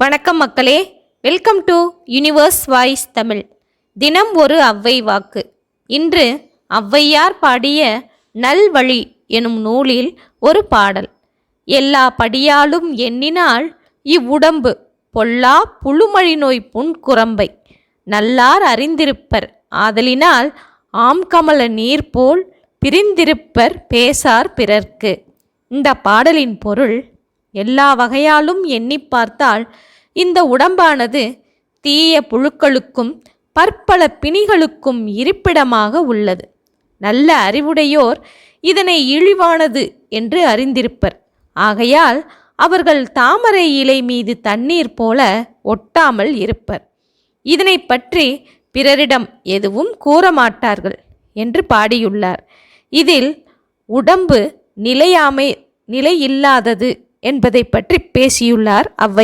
வணக்கம் மக்களே. Welcome to universe voice Tamil தினம் ஒரு அவ்வை வாக்கு. இன்று ஔவையார் பாடிய நல்வழி எனும் நூலில் ஒரு பாடல். எல்லா படியாலும் எண்ணினால் இவ்வுடம்பு பொல்லா புழுமழி நோய் புன்குரம்பை நல்லார் அறிந்திருப்பர் ஆதலினால் ஆம் கமல நீர் போல் பிரிந்திருப்பர் பேசார் பிறர்க்கு. இந்த பாடலின் பொருள் எல்லா வகையாலும் எண்ணி பார்த்தால் இந்த உடம்பானது தீய புழுக்களுக்கும் பற்பல பிணிகளுக்கும் இருப்பிடமாக உள்ளது. நல்ல அறிவுடையோர் இதனை இழிவானது என்று அறிந்திருப்பர். ஆகையால் அவர்கள் தாமரை இலை மீது தண்ணீர் போல ஒட்டாமல் இருப்பர். இதனை பற்றி பிறரிடம் எதுவும் கூறமாட்டார்கள் என்று பாடியுள்ளார். இதில் உடம்பு நிலையாமை நிலையில்லாதது என்பதை பற்றி பேசியுள்ளார் அவ்வை